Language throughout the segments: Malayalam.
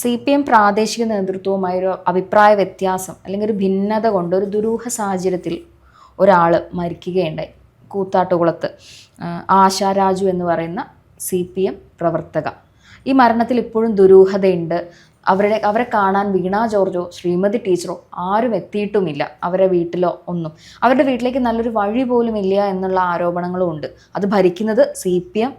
സി പി എം പ്രാദേശിക നേതൃത്വവുമായി ഒരു അഭിപ്രായ വ്യത്യാസം അല്ലെങ്കിൽ ഒരു ഭിന്നത കൊണ്ട് ഒരു ദുരൂഹ സാഹചര്യത്തിൽ ഒരാൾ മരിക്കുകയുണ്ടായി. കൂത്താട്ടുകുളത്ത്. ആശാ രാജു എന്ന് പറയുന്ന സി പി എം പ്രവർത്തക. ഈ മരണത്തിൽ ഇപ്പോഴും ദുരൂഹതയുണ്ട്. അവരുടെ അവരെ കാണാൻ വീണ ജോർജോ ശ്രീമതി ടീച്ചറോ ആരും എത്തിയിട്ടുമില്ല. അവരെ വീട്ടിലോ ഒന്നും. അവരുടെ വീട്ടിലേക്ക് നല്ലൊരു വഴി പോലും ഇല്ല എന്നുള്ള ആരോപണങ്ങളും ഉണ്ട്. അത് ഭരിക്കുന്നത് സി പി എം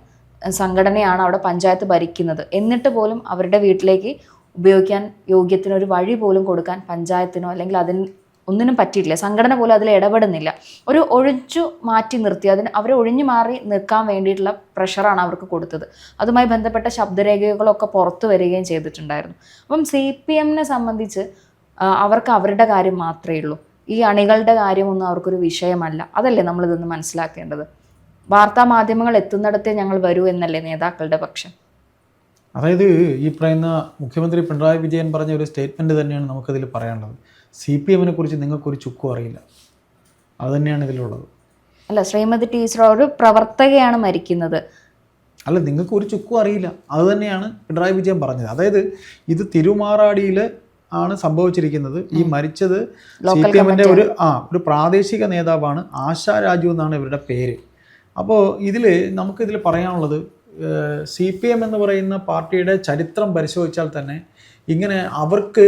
സംഘടനയാണ് അവിടെ പഞ്ചായത്ത് ഭരിക്കുന്നത്. എന്നിട്ട് പോലും അവരുടെ വീട്ടിലേക്ക് ഉപയോഗിക്കാൻ യോഗ്യത്തിന് ഒരു വഴി പോലും കൊടുക്കാൻ പഞ്ചായത്തിനോ അല്ലെങ്കിൽ അതിന് ഒന്നിനും പറ്റിയിട്ടില്ല. സംഘടന പോലും അതിൽ ഇടപെടുന്നില്ല. ഒരു ഒഴിച്ചു മാറ്റി നിർത്തി അതിന് അവരെ ഒഴിഞ്ഞു മാറി നിൽക്കാൻ വേണ്ടിയിട്ടുള്ള പ്രഷറാണ് അവർക്ക് കൊടുത്തത്. അതുമായി ബന്ധപ്പെട്ട ശബ്ദരേഖകളൊക്കെ പുറത്തു വരികയും ചെയ്തിട്ടുണ്ടായിരുന്നു. അപ്പം സി പി എമ്മിനെ സംബന്ധിച്ച് അവർക്ക് അവരുടെ കാര്യം മാത്രമേ ഉള്ളൂ. ഈ അണികളുടെ കാര്യമൊന്നും അവർക്കൊരു വിഷയമല്ല. അതല്ലേ നമ്മളിതൊന്ന് മനസ്സിലാക്കേണ്ടത്? വാർത്താ മാധ്യമങ്ങൾ എത്തുന്നിടത്തേ ഞങ്ങൾ വരൂ എന്നല്ലേ നേതാക്കളുടെ പക്ഷം. അതായത് ഈ പറയുന്ന മുഖ്യമന്ത്രി പിണറായി വിജയൻ പറഞ്ഞ ഒരു സ്റ്റേറ്റ്മെന്റ് തന്നെയാണ് നമുക്കതിൽ പറയാനുള്ളത്. സി പി എമ്മിനെ കുറിച്ച് നിങ്ങൾക്കൊരു ചുക്കും അറിയില്ല. അത് തന്നെയാണ് ഇതിലുള്ളത്. അല്ല ശ്രീമതി ടീച്ചർ ഒരു പ്രവർത്തകയാണ് മരിക്കുന്നത്. അല്ല നിങ്ങൾക്ക് ഒരു ചുക്കും അറിയില്ല. അത് തന്നെയാണ് പിണറായി വിജയൻ പറഞ്ഞത്. അതായത് ഇത് തിരുമാറാടിയിൽ ആണ് സംഭവിച്ചിരിക്കുന്നത്. ഈ മരിച്ചത് സി പി എമ്മിന്റെ ഒരു ആ ഒരു പ്രാദേശിക നേതാവാണ് ആശാ രാജു എന്നാണ് ഇവരുടെ പേര്. അപ്പോൾ ഇതിൽ നമുക്കിതിൽ പറയാനുള്ളത് സി പി എം എന്ന് പറയുന്ന പാർട്ടിയുടെ ചരിത്രം പരിശോധിച്ചാൽ തന്നെ ഇങ്ങനെ അവർക്ക്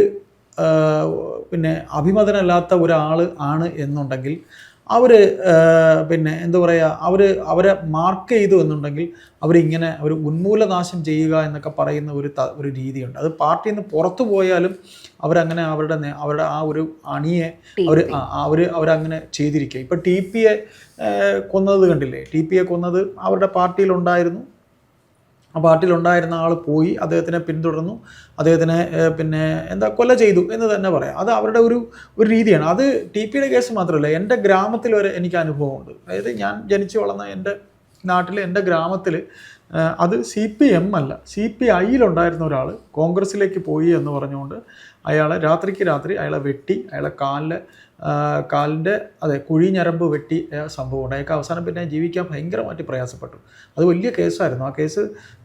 പിന്നെ അഭിമതനല്ലാത്ത ഒരാൾ ആണ് എന്നുണ്ടെങ്കിൽ അവർ പിന്നെ എന്താ പറയുക അവർ അവരെ മാർക്ക് ചെയ്തു എന്നുണ്ടെങ്കിൽ അവരിങ്ങനെ ഒരു ഉന്മൂലനാശം ചെയ്യുക എന്നൊക്കെ പറയുന്ന ഒരു ത ഒരു രീതിയുണ്ട്. അത് പാർട്ടിയിൽ നിന്ന് പുറത്തു പോയാലും അവരങ്ങനെ അവരുടെ അവരുടെ ആ ഒരു അണിയെ അവർ അവർ അവരങ്ങനെ ചെയ്തിരിക്കുക. ഇപ്പം ടി പിയെ കൊന്നത് കണ്ടില്ലേ? ടി പിയെ കൊന്നത് അവരുടെ പാർട്ടിയിലുണ്ടായിരുന്നു. ആ പാർട്ടിയിലുണ്ടായിരുന്ന ആൾ പോയി അദ്ദേഹത്തിനെ പിന്തുടർന്നു. അദ്ദേഹത്തിനെ പിന്നെ എന്താ കൊല ചെയ്തു എന്ന് തന്നെ പറയാം. അത് അവരുടെ ഒരു ഒരു രീതിയാണ്. അത് ടി പിയുടെ കേസ് മാത്രമല്ല എന്റെ ഗ്രാമത്തിൽ വരെ എനിക്ക് അനുഭവമുണ്ട്. അതായത് ഞാൻ ജനിച്ചു വളർന്ന എന്റെ നാട്ടിൽ എന്റെ ഗ്രാമത്തിൽ അത് സി പി എം അല്ല സി പി ഐയിലുണ്ടായിരുന്ന ഒരാൾ കോൺഗ്രസ്സിലേക്ക് പോയി എന്ന് പറഞ്ഞുകൊണ്ട് അയാളെ രാത്രിക്ക് രാത്രി അയാളെ വെട്ടി അയാളെ കാലിൽ കാലിന്റെ അതെ കുഴി ഞരമ്പ് വെട്ടി സംഭവം ഉണ്ടായേക്കാം അവസാനം പിന്നെ ജീവിക്കാൻ ഭയങ്കരമായിട്ട് പ്രയാസപ്പെട്ടു. അത് വലിയ കേസായിരുന്നു. ആ കേസ്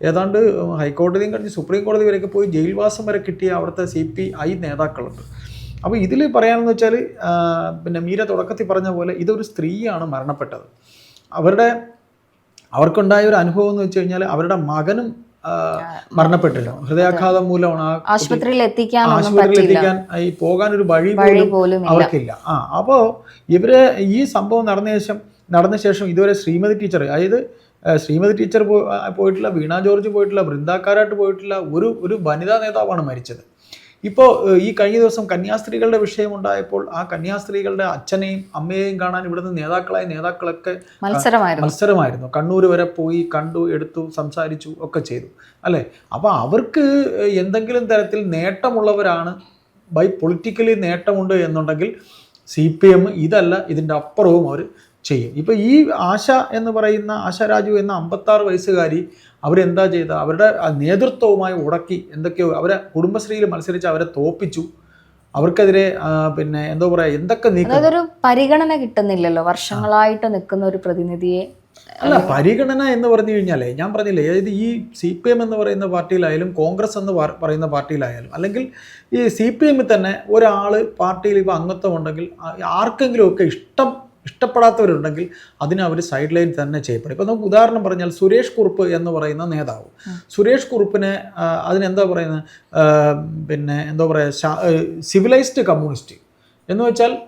ഏതാണ്ട് ഹൈക്കോടതിയും കഴിഞ്ഞ് സുപ്രീം കോടതി വരെയൊക്കെ പോയി ജയിൽവാസം വരെ കിട്ടിയ അവിടുത്തെ സി പി ഐ നേതാക്കളുണ്ട്. അപ്പോൾ ഇതിൽ പറയാനെന്ന് വെച്ചാൽ പിന്നെ മീര തുടക്കത്തിൽ പറഞ്ഞ പോലെ ഇതൊരു സ്ത്രീയാണ് മരണപ്പെട്ടത്. അവരുടെ അവർക്കുണ്ടായ ഒരു അനുഭവം എന്ന് വെച്ച് കഴിഞ്ഞാൽ അവരുടെ മകനും മരണപ്പെട്ടില്ല. ഹൃദയാഘാതം മൂലമാണ് ആശുപത്രിയിൽ എത്തിക്കാനൊന്നും ആശുപത്രിയിൽ എത്തിക്കാൻ ഈ പോകാൻ ഒരു വഴി പോലും അവർക്കില്ല. ആ അപ്പോൾ ഇവർ ഈ സംഭവം നടന്ന ശേഷം നടന്ന ശേഷം ഇതുവരെ ശ്രീമതി ടീച്ചർ അതായത് ശ്രീമതി ടീച്ചർ പോയിട്ടില്ല വീണ ജോർജ് പോയിട്ടില്ല വൃന്ദാക്കാരായിട്ട് പോയിട്ടില്ല ഒരു ഒരു വനിതാ നേതാവാണ് മരിച്ചത്. ഇപ്പോൾ ഈ കഴിഞ്ഞ ദിവസം കന്യാസ്ത്രീകളുടെ വിഷയമുണ്ടായപ്പോൾ ആ കന്യാസ്ത്രീകളുടെ അച്ഛനെയും അമ്മയെയും കാണാൻ ഇവിടുന്ന് നേതാക്കളായ നേതാക്കളൊക്കെ മത്സരമായിരുന്നു. മത്സരമായിരുന്നു. കണ്ണൂർ വരെ പോയി കണ്ടു എടുത്തു സംസാരിച്ചു ഒക്കെ ചെയ്തു. അല്ലേ? അപ്പോൾ അവർക്ക് എന്തെങ്കിലും തരത്തിൽ നേട്ടമുള്ളവരാണ് ബൈ പൊളിറ്റിക്കലി നേട്ടമുണ്ട് എന്നുണ്ടെങ്കിൽ സി പി എം ഇതല്ല ഇതിന്റെ അപ്പുറവും അവർ ചെയ്യും. ഇപ്പോൾ ഈ ആശ എന്ന് പറയുന്ന ആശ രാജു എന്ന അമ്പത്താറ് വയസ്സുകാരി അവരെന്താ ചെയ്ത? അവരുടെ നേതൃത്വവുമായി ഉടക്കി എന്തൊക്കെയോ അവരെ കുടുംബശ്രീയിൽ മത്സരിച്ച് അവരെ തോപ്പിച്ചു. അവർക്കെതിരെ പിന്നെ എന്തോ പറയാ എന്തൊക്കെ നീക്കൊരു പരിഗണന കിട്ടുന്നില്ലല്ലോ വർഷങ്ങളായിട്ട് നിൽക്കുന്ന ഒരു പ്രതിനിധിയെ. അല്ല പരിഗണന എന്ന് പറഞ്ഞു കഴിഞ്ഞാലേ ഞാൻ പറഞ്ഞില്ലേ അതായത് ഈ സി പി എം എന്ന് പറയുന്ന പാർട്ടിയിലായാലും കോൺഗ്രസ് എന്ന് പറയുന്ന പാർട്ടിയിലായാലും അല്ലെങ്കിൽ ഈ സി പി എമ്മിൽ തന്നെ ഒരാൾ പാർട്ടിയിൽ ഇപ്പോൾ അംഗത്വം ഉണ്ടെങ്കിൽ ആർക്കെങ്കിലും ആർക്കെങ്കിലുമൊക്കെ ഇഷ്ടം ഇഷ്ടപ്പെടാത്തവരുണ്ടെങ്കിൽ അതിനെ അവർ സൈഡ് ലൈൻ തന്നെ ചെയ്യപ്പെടും. ഇപ്പോൾ നമുക്ക് ഉദാഹരണം പറഞ്ഞാൽ സുരേഷ് കുറുപ്പ് എന്ന് പറയുന്ന നേതാവ്. സുരേഷ് കുറുപ്പിനെ അതിനെന്താ പറയുന്നത്? പിന്നെ എന്താ പറയുക സിവിലൈസ്ഡ് കമ്മ്യൂണിസ്റ്റ് എന്ന് വെച്ചാൽ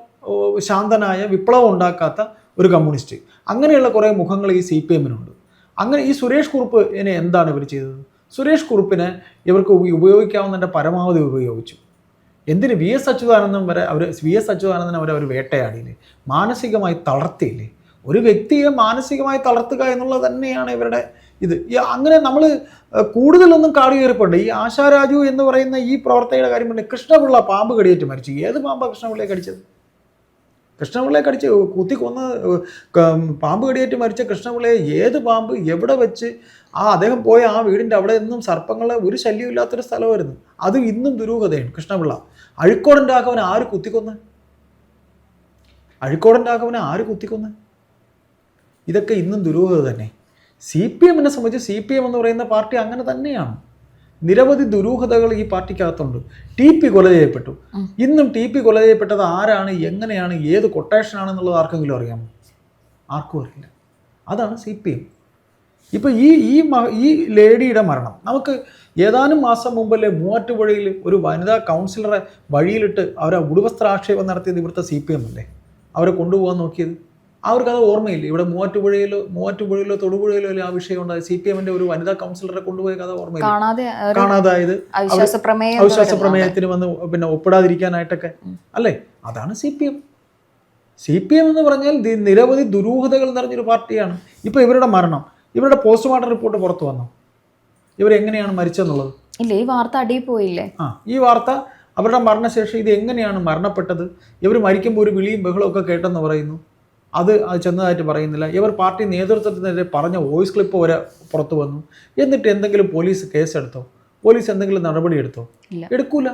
ശാന്തനായ വിപ്ലവം ഉണ്ടാക്കാത്ത ഒരു കമ്മ്യൂണിസ്റ്റ് അങ്ങനെയുള്ള കുറേ മുഖങ്ങൾ ഈ സി പി എമ്മിനുണ്ട് അങ്ങനെ ഈ സുരേഷ് കുറുപ്പ് ഇനി എന്താണ് ഇവർ ചെയ്തത്? സുരേഷ് കുറുപ്പിനെ ഇവർക്ക് ഉപ- ഉപയോഗിക്കാവുന്നതിന്റെ പരമാവധി ഉപയോഗിച്ചു. എന്തിന് വി എസ് അച്യുതാനന്ദൻ വരെ അവർ വി എസ് അച്യുതാനന്ദൻ അവരെ അവർ വേട്ടയാടിയില്ലേ? മാനസികമായി തളർത്തിയില്ലേ? ഒരു വ്യക്തിയെ മാനസികമായി തളർത്തുക എന്നുള്ളത് തന്നെയാണ് ഇവരുടെ ഇത്. അങ്ങനെ നമ്മൾ കൂടുതലൊന്നും കാടുകയറിപ്പുണ്ട്? ഈ ആശാരാജു എന്ന് പറയുന്ന ഈ പ്രവർത്തകയുടെ കാര്യം പറഞ്ഞാൽ കൃഷ്ണപിള്ള പാമ്പ് കടിയേറ്റ് മരിച്ചു. ഏത് പാമ്പാണ് കൃഷ്ണപിള്ളയെ കടിച്ചത്? കൃഷ്ണപിള്ളയെ കടിച്ച് കുത്തി കൊന്ന് പാമ്പ് കടിയേറ്റ് മരിച്ച കൃഷ്ണപിള്ളയെ ഏത് പാമ്പ് എവിടെ വെച്ച് ആ അദ്ദേഹം പോയ ആ വീടിന്റെ അവിടെ നിന്നും സർപ്പങ്ങളെ ഒരു ശല്യമില്ലാത്തൊരു സ്ഥലമായിരുന്നു. അത് ഇന്നും ദുരൂഹതയാണ് കൃഷ്ണപിള്ള. അഴിക്കോടൻ രാഘവനെ ആര് കുത്തിക്കൊന്ന്? അഴിക്കോടൻ രാഘവനെ ആര് കുത്തിക്കൊന്ന്? ഇതൊക്കെ ഇന്നും ദുരൂഹത തന്നെ. സി പി എമ്മിനെ സംബന്ധിച്ച് സി പി എം എന്ന് പറയുന്ന പാർട്ടി അങ്ങനെ തന്നെയാണ്. നിരവധി ദുരൂഹതകൾ ഈ പാർട്ടിക്കകത്തുണ്ട്. ടി പി കൊല ചെയ്യപ്പെട്ടു. ഇന്നും ടി പി കൊല ചെയ്യപ്പെട്ടത് ആരാണ് എങ്ങനെയാണ് ഏത് കൊട്ടേഷനാണെന്നുള്ളത് ആർക്കെങ്കിലും അറിയാമോ? ആർക്കും അറിയില്ല. അതാണ് സി പി എം. ഇപ്പോൾ ഈ ഈ ഈ ലേഡിയുടെ മരണം നമുക്ക് ഏതാനും മാസം മുമ്പല്ലേ മൂവാറ്റുപുഴയിൽ ഒരു വനിതാ കൗൺസിലറെ വഴിയിലിട്ട് അവരെ ഉടുവസ്ത്രാക്ഷേപം നടത്തിയത് ഇവിടുത്തെ സി പി എം അല്ലേ? അവരെ കൊണ്ടുപോകാൻ നോക്കിയത്. അവർക്കത് ഓർമ്മയില്ല? ഇവിടെ മൂവാറ്റുപുഴയിലോ മൂവാറ്റുപുഴയിലോ തൊടുപുഴയിലോ അല്ലേ ആ വിഷയം ഉണ്ടായത് സി പി എമ്മിന്റെ ഒരു വനിതാ കൗൺസിലറെ കൊണ്ടുപോയ കഥ ഓർമ്മയില്ല? കാണാതായത്. അവിശ്വാസ പ്രമേയത്തിന് വന്ന് പിന്നെ ഒപ്പിടാതിരിക്കാനായിട്ടൊക്കെ. അല്ലേ? അതാണ് C P M C P M എന്ന് പറഞ്ഞാൽ നിരവധി ദുരൂഹതകൾ നിറഞ്ഞൊരു പാർട്ടിയാണ്. ഇപ്പൊ ഇവരുടെ മരണം. ഇവരുടെ പോസ്റ്റ്മോർട്ടം റിപ്പോർട്ട് പുറത്തു വന്നു? ഇവരെങ്ങനെയാണ് മരിച്ചെന്നുള്ളത്? ഇല്ല ഈ വാർത്ത അടിയിൽ പോയില്ലേ? ആ ഈ വാർത്ത അവരുടെ മരണശേഷം ഇത് എങ്ങനെയാണ് മരണപ്പെട്ടത്? ഇവർ മരിക്കുമ്പോൾ ഒരു വിളിയും ബഹളവും ഒക്കെ കേട്ടെന്ന് പറയുന്നു. അത് അത് ചെന്നതായിട്ട് പറയുന്നില്ല. ഇവർ പാർട്ടി നേതൃത്വത്തിനെതിരെ പറഞ്ഞ വോയിസ് ക്ലിപ്പ് വരെ പുറത്തു വന്നു. എന്നിട്ട് എന്തെങ്കിലും പോലീസ് കേസെടുത്തോ? പോലീസ് എന്തെങ്കിലും നടപടി എടുത്തോ. എടുക്കൂല.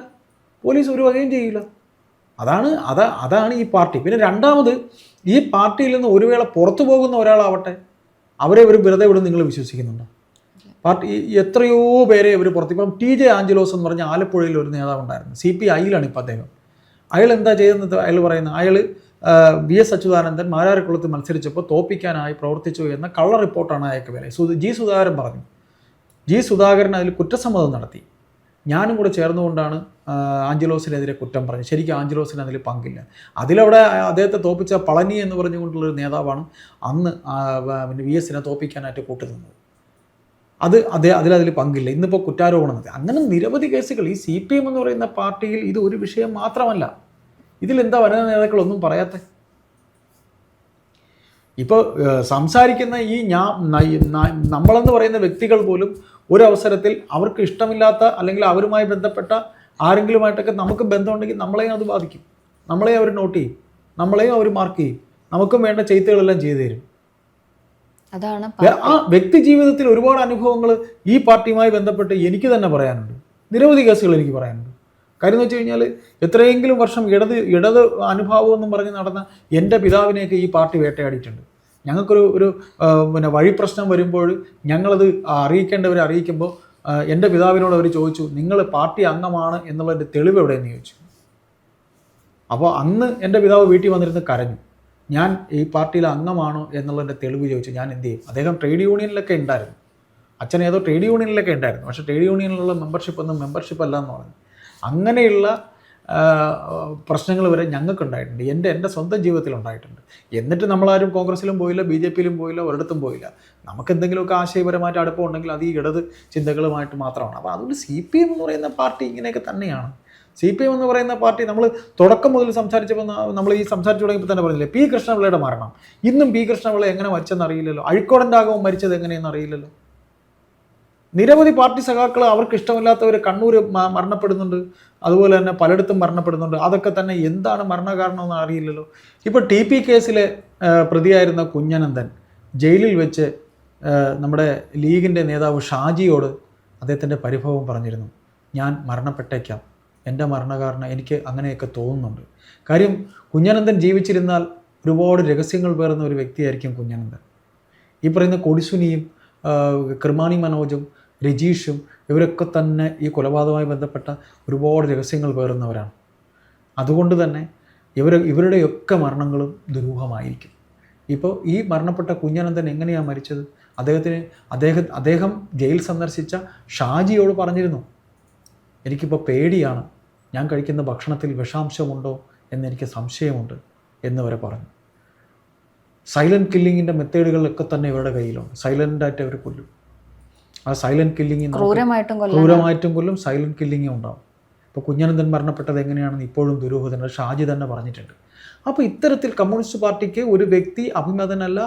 പോലീസ് ഒരു വകയും ചെയ്യില്ല. അതാണ് അതാ അതാണ് ഈ പാർട്ടി. പിന്നെ രണ്ടാമത് ഈ പാർട്ടിയിൽ നിന്ന് ഒരു വേള പുറത്തു പോകുന്ന ഒരാളാവട്ടെ. അവരെ ഇവർ വെറുതെ ഇവിടെ നിങ്ങൾ വിശ്വസിക്കുന്നുണ്ടോ? പാർട്ടി എത്രയോ പേരെ ഇവർ പുറത്ത് ഇപ്പം ടി ജെ ആഞ്ചലോസ് എന്ന് പറഞ്ഞ ആലപ്പുഴയിൽ ഒരു നേതാവ് ഉണ്ടായിരുന്നു സി പി ഐയിലാണ് ഇപ്പം അദ്ദേഹം. അയാൾ എന്താ ചെയ്യുന്നത്? അയാൾ പറയുന്നത് അയാൾ വി എസ് അച്യുതാനന്ദൻ മാരാരക്കുളത്ത് മത്സരിച്ചപ്പോൾ തോപ്പിക്കാനായി പ്രവർത്തിച്ചു എന്ന കള്ള റിപ്പോർട്ടാണ് അയാൾക്ക് വരെ ജി സുധാകരൻ പറഞ്ഞു. ജി സുധാകരൻ അതിൽ കുറ്റസമ്മതം നടത്തി. ഞാനും കൂടെ ചേർന്നുകൊണ്ടാണ് ആഞ്ചലോസിനെതിരെ കുറ്റം പറഞ്ഞത്. ശരിക്കും ആഞ്ചലോസിന് അതിൽ പങ്കില്ല. അതിലവിടെ അദ്ദേഹത്തെ തോപ്പിച്ച പളനി എന്ന് പറഞ്ഞുകൊണ്ടുള്ളൊരു നേതാവാണ് അന്ന് പിന്നെ വി എസിനെ തോപ്പിക്കാനായിട്ട് കൂട്ടുനിന്നത്. അത് അതേ അതിലതിൽ പങ്കില്ല. ഇന്നിപ്പോൾ കുറ്റാരോപണം അങ്ങനെ നിരവധി കേസുകൾ. ഈ സി പി എം എന്ന് പറയുന്ന പാർട്ടിയിൽ ഇത് ഒരു വിഷയം മാത്രമല്ല. ഇതിലെന്താ വനിതാ നേതാക്കളൊന്നും പറയാത്ത? ഇപ്പോൾ സംസാരിക്കുന്ന ഈ ഞാൻ നമ്മളെന്ന് പറയുന്ന വ്യക്തികൾ പോലും ഒരു അവസരത്തിൽ അവർക്ക് ഇഷ്ടമില്ലാത്ത അല്ലെങ്കിൽ അവരുമായി ബന്ധപ്പെട്ട ആരെങ്കിലുമായിട്ടൊക്കെ നമുക്ക് ബന്ധമുണ്ടെങ്കിൽ നമ്മളെയും അത് ബാധിക്കും. നമ്മളെയും അവർ നോട്ട് ചെയ്യും. നമ്മളെയും അവർ മാർക്ക് ചെയ്യും. നമുക്കും വേണ്ട ചെയ്ത്തുകളെല്ലാം ചെയ്തു തരും. അതാണ് ആ വ്യക്തി ജീവിതത്തിൽ ഒരുപാട് അനുഭവങ്ങൾ ഈ പാർട്ടിയുമായി ബന്ധപ്പെട്ട് എനിക്ക് തന്നെ പറയാനുണ്ട്. നിരവധി കേസുകൾ എനിക്ക് പറയാനുണ്ട്. കാര്യം എന്ന് വെച്ച് കഴിഞ്ഞാൽ എത്രയെങ്കിലും വർഷം ഇടത് ഇടത് അനുഭാവം എന്നും പറഞ്ഞ് നടന്ന എന്റെ പിതാവിനെയൊക്കെ ഈ പാർട്ടി വേട്ടയാടിയിട്ടുണ്ട്. ഞങ്ങൾക്കൊരു ഒരു പിന്നെ വഴി പ്രശ്നം വരുമ്പോൾ ഞങ്ങളത് അറിയിക്കേണ്ടവരെ അറിയിക്കുമ്പോൾ എന്റെ പിതാവിനോട് അവർ ചോദിച്ചു നിങ്ങൾ പാർട്ടി അംഗമാണ് എന്നുള്ളതിന്റെ തെളിവ് എവിടെയെന്ന് ചോദിച്ചു. അപ്പോൾ അന്ന് എന്റെ പിതാവ് വീട്ടിൽ വന്നിരുന്ന് കരഞ്ഞു. ഞാൻ ഈ പാർട്ടിയിൽ അംഗമാണോ എന്നുള്ളതിന്റെ തെളിവ് ചോദിച്ചു. ഞാൻ എന്ത് ചെയ്യും? അദ്ദേഹം ട്രേഡ് യൂണിയനിലൊക്കെ ഉണ്ടായിരുന്നു. അച്ഛൻ ഏതോ ട്രേഡ് യൂണിയനിലൊക്കെ ഉണ്ടായിരുന്നു. പക്ഷേ ട്രേഡ് യൂണിയനിലുള്ള മെമ്പർഷിപ്പ് ഒന്നും മെമ്പർഷിപ്പ് അല്ല എന്ന് പറഞ്ഞു. അങ്ങനെയുള്ള പ്രശ്നങ്ങൾ വരെ ഞങ്ങൾക്ക് ഉണ്ടായിട്ടുണ്ട് എന്റെ എന്റെ സ്വന്തം ജീവിതത്തിൽ ഉണ്ടായിട്ടുണ്ട് എന്നിട്ട് നമ്മളാരും കോൺഗ്രസ്സിലും പോയില്ല ബി ജെ പിയിലും പോയില്ല ഒരിടത്തും പോയില്ല. നമുക്ക് എന്തെങ്കിലുമൊക്കെ ആശയപരമായിട്ട് അടുപ്പം ഉണ്ടെങ്കിൽ അത് ഈ ഇടത് ചിന്തകളുമായിട്ട് മാത്രമാണ്. അപ്പോൾ അതുകൊണ്ട് സി പി എം എന്ന് പറയുന്ന പാർട്ടി ഇങ്ങനെയൊക്കെ തന്നെയാണ്. സി പി എം എന്ന് പറയുന്ന പാർട്ടി നമ്മൾ തുടക്കം മുതൽ സംസാരിച്ചപ്പോൾ നമ്മൾ ഈ സംസാരിച്ചു തുടങ്ങിയപ്പോൾ തന്നെ പറഞ്ഞില്ലേ പി കൃഷ്ണപിള്ളയുടെ മരണം. ഇന്നും പി കൃഷ്ണപിള്ള എങ്ങനെ മരിച്ചെന്ന് അറിയില്ലല്ലോ. ആകുമ്പോൾ മരിച്ചത് എങ്ങനെയെന്ന് അറിയില്ലല്ലോ. നിരവധി പാർട്ടി സഖാക്കൾ അവർക്ക് ഇഷ്ടമില്ലാത്തവർ കണ്ണൂർ മരണപ്പെടുന്നുണ്ട്. അതുപോലെ തന്നെ പലയിടത്തും മരണപ്പെടുന്നുണ്ട്. അതൊക്കെ തന്നെ എന്താണ് മരണകാരണമെന്ന് അറിയില്ലല്ലോ. ഇപ്പോൾ ടി പി കേസിലെ പ്രതിയായിരുന്ന കുഞ്ഞനന്ദൻ ജയിലിൽ വെച്ച് നമ്മുടെ ലീഗിന്റെ നേതാവ് ഷാജിയോട് അദ്ദേഹത്തിന്റെ പരിഭവം പറഞ്ഞിരുന്നു. ഞാൻ മരണപ്പെട്ടേക്കാം. എന്റെ മരണകാരണം എനിക്ക് അങ്ങനെയൊക്കെ തോന്നുന്നുണ്ട്. കാര്യം കുഞ്ഞനന്ദൻ ജീവിച്ചിരുന്നാൽ ഒരുപാട് രഹസ്യങ്ങൾ പേർന്ന ഒരു വ്യക്തിയായിരിക്കും കുഞ്ഞനന്ദൻ ഈ പറയുന്ന കൊടിസുനിയും കൃമാണി മനോജും രജീഷും ഇവരൊക്കെ തന്നെ ഈ കൊലപാതകവുമായി ബന്ധപ്പെട്ട ഒരുപാട് രഹസ്യങ്ങൾ പേറുന്നവരാണ്. അതുകൊണ്ട് തന്നെ ഇവർ ഇവരുടെയൊക്കെ മരണങ്ങളും ദുരൂഹമായിരിക്കും. ഇപ്പോൾ ഈ മരണപ്പെട്ട കുഞ്ഞനന്ദൻ എങ്ങനെയാണ് മരിച്ചത്? അദ്ദേഹത്തിന് അദ്ദേഹം അദ്ദേഹം ജയിൽ സന്ദർശിച്ച ഷാജിയോട് പറഞ്ഞിരുന്നു എനിക്കിപ്പോൾ പേടിയാണ്. ഞാൻ കഴിക്കുന്ന ഭക്ഷണത്തിൽ വിഷാംശമുണ്ടോ? എന്നെനിക്ക് സംശയമുണ്ട് എന്ന് വരെ പറഞ്ഞു. സൈലന്റ് കില്ലിങ്ങിന്റെ മെത്തേഡുകളൊക്കെ തന്നെ ഇവരുടെ കയ്യിലുണ്ട്. സൈലന്റായിട്ട് അവർ കൊല്ലും. ആ സൈലന്റ് കില്ലിങ് ക്രൂരമായിട്ടും കൊല്ലം സൈലന്റ് കില്ലിങ്ങും ഉണ്ടാവും. ഇപ്പോൾ കുഞ്ഞനന്ദൻ മരണപ്പെട്ടത് എങ്ങനെയാണെന്ന് ഇപ്പോഴും ദുരൂഹതന ഷാജി തന്നെ പറഞ്ഞിട്ടുണ്ട്. അപ്പോൾ ഇത്തരത്തിൽ കമ്മ്യൂണിസ്റ്റ് പാർട്ടിക്ക് ഒരു വ്യക്തി അഭിമതനല്ല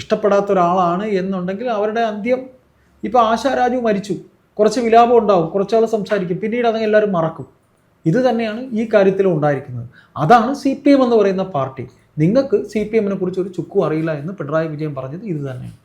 ഇഷ്ടപ്പെടാത്ത ഒരാളാണ് എന്നുണ്ടെങ്കിൽ അവരുടെ അന്ത്യം ഇപ്പോൾ ആശാരാജു മരിച്ചു. കുറച്ച് വിലാപം ഉണ്ടാവും കുറച്ചാൾ സംസാരിക്കും പിന്നീട് അതങ്ങ് എല്ലാവരും മറക്കും. ഇത് തന്നെയാണ് ഈ കാര്യത്തിൽ ഉണ്ടായിരിക്കുന്നത്. അതാണ് സി പി എം എന്ന് പറയുന്ന പാർട്ടി. നിങ്ങൾക്ക് സി പി എമ്മിനെ കുറിച്ച് ഒരു ചുക്കും അറിയില്ല എന്ന് പിണറായി വിജയൻ പറഞ്ഞത് ഇത് തന്നെയാണ്.